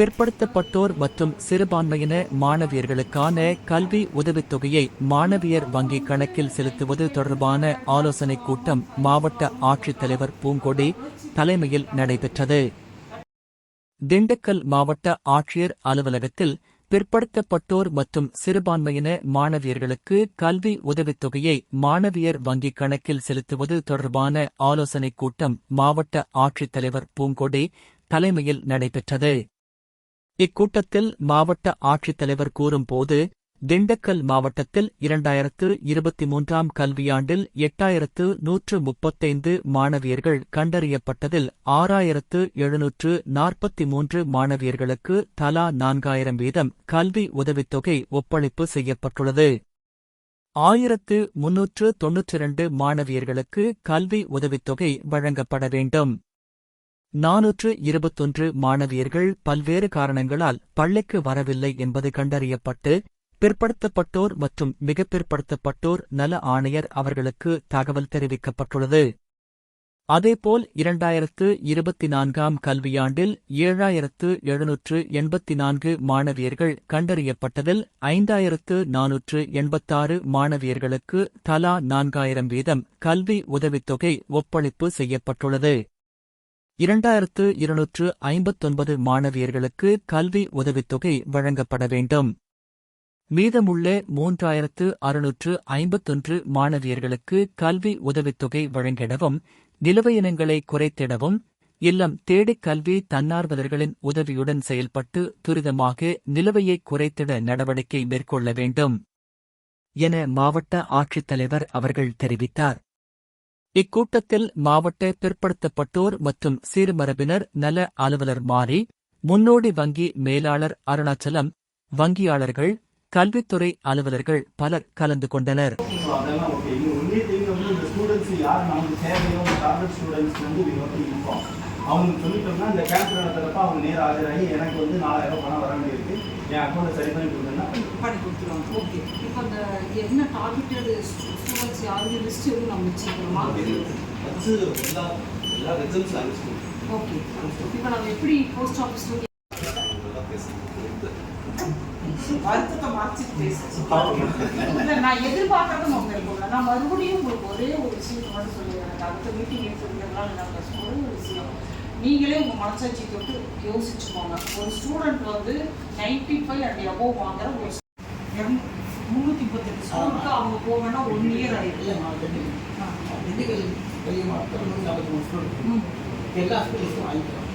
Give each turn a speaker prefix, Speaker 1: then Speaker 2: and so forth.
Speaker 1: பிற்படுத்தப்பட்டோர் மற்றும் சிறுபான்மையின மாணவியர்களுக்கான கல்வி உதவித்தொகையை மாணவியர் வங்கி கணக்கில் செலுத்துவது தொடர்பான ஆலோசனைக் கூட்டம் மாவட்ட ஆட்சித்தலைவர் பூங்கொடி தலைமையில் நடைபெற்றது. திண்டுக்கல் மாவட்ட ஆட்சியர் அலுவலகத்தில் பிற்படுத்தப்பட்டோர் மற்றும் சிறுபான்மையின மாணவியர்களுக்கு கல்வி உதவித்தொகையை மாணவியர் வங்கிக் கணக்கில் செலுத்துவது தொடர்பான ஆலோசனைக் கூட்டம் மாவட்ட ஆட்சித்தலைவர் பூங்கொடி தலைமையில் நடைபெற்றது. இக்கூட்டத்தில் மாவட்ட ஆட்சித்தலைவர் கூறும்போது திண்டுக்கல் மாவட்டத்தில் இரண்டாயிரத்து இருபத்தி மூன்றாம் கல்வியாண்டில் எட்டாயிரத்து நூற்று முப்பத்தைந்து மாணவியர்கள் கண்டறியப்பட்டதில் ஆறாயிரத்து எழுநூற்று நாற்பத்தி மூன்று மாணவியர்களுக்கு தலா நான்காயிரம் வீதம் கல்வி உதவித்தொகை ஒப்பளிப்பு செய்யப்பட்டுள்ளது. ஆயிரத்து முன்னூற்று தொன்னூற்றி இரண்டு மாணவியர்களுக்கு கல்வி உதவித்தொகை வழங்கப்பட வேண்டும். நாநூற்று இருபத்தொன்று மாணவியர்கள் பல்வேறு காரணங்களால் பள்ளிக்கு வரவில்லை என்பது கண்டறியப்பட்டு பிற்படுத்தப்பட்டோர் மற்றும் மிக பிற்படுத்தப்பட்டோர் நல ஆணையர் அவர்களுக்கு தகவல் தெரிவிக்கப்பட்டுள்ளது. அதேபோல் இரண்டாயிரத்து இருபத்தி நான்காம் கல்வியாண்டில் ஏழாயிரத்து எழுநூற்று எண்பத்தி நான்கு மாணவியர்கள் கண்டறியப்பட்டதில் ஐந்தாயிரத்து நானூற்று எண்பத்தாறு மாணவியர்களுக்கு தலா நான்காயிரம் வீதம் கல்வி உதவித்தொகை ஒப்பளிப்பு செய்யப்பட்டுள்ளது. இரண்டாயிரத்து இருநூற்று ஐம்பத்தொன்பது மாணவியர்களுக்கு கல்வி உதவித்தொகை வழங்கப்பட வேண்டும். மீதமுள்ள மூன்றாயிரத்து அறுநூற்று ஐம்பத்தொன்று மாணவியர்களுக்கு கல்வி உதவித்தொகை வழங்கிடவும் நிலுவையினங்களை குறைத்திடவும் இல்லம் தேடிக் கல்வி தன்னார்வலர்களின் உதவியுடன் செயல்பட்டு துரிதமாக நிலுவையை குறைத்திட நடவடிக்கை மேற்கொள்ள வேண்டும். என மாவட்ட ஆட்சித்தலைவர் அவர்கள் தெரிவித்தார். இக்கூட்டத்தில் மாவட்ட பிற்படுத்தப்பட்டோர் மற்றும் சீர்மரபினர் நல அலுவலர் மாறி முன்னோடி வங்கி மேலாளர் அருணாச்சலம் வங்கியாளர்கள் கல்வித்துறை அலுவலர்கள் பலர் கலந்து கொண்டனர்.
Speaker 2: அவங்களுக்கு சொல்லிட்டோம்னா இந்த கேம்ப் நடத்துறப்ப அவங்க நேரம் ஆஜராகி எனக்கு வந்து நாலாயிரம் பணம் வர வேண்டியிருக்கு. என் அக்கௌண்ட்டை சரி பண்ணி கொடுங்கன்னா
Speaker 3: பண்ணி கொடுத்துருவாங்க. ஓகே இப்போ அந்த என்ன டார்கெட்டட் ஸ்டூடெண்ட்ஸ் யாருமே லிஸ்ட் எதுவும் நம்ம வச்சுருக்கோமா
Speaker 2: அது எல்லா எல்லா ரிசல்ட்ஸ் அனுப்பிச்சு
Speaker 3: ஓகே இப்போ நம்ம எப்படி போஸ்ட் ஆஃபீஸில் வருத்தத்தை மறைச்சிட்டு பேசுறேன் நான் எதிர்பார்க்கறது உங்களுக்கு நான் மறுபடியும் உங்களுக்கு ஒரே ஒரு விஷயத்தை மட்டும் சொல்லிடுறேன். அடுத்த மீட்டிங் நாங்கள் ஒரே ஒரு விஷயம் நீங்களே உங்கள் மனசாட்சி தொட்டு யோசிச்சுக்கோங்க ஒரு ஸ்டூடெண்ட் வந்து நைன்டி ஃபைவ் அண்ட் எபோவ் வாங்குற ஒரு முந்நூற்றி முப்பத்தெட்டு ஸ்டூடெண்ட்க்கு அவங்க போவேன்னா ஒன் இயர் ம்.
Speaker 4: எல்லா ஸ்கூல்ஸும் வாங்கிக்கிறோம்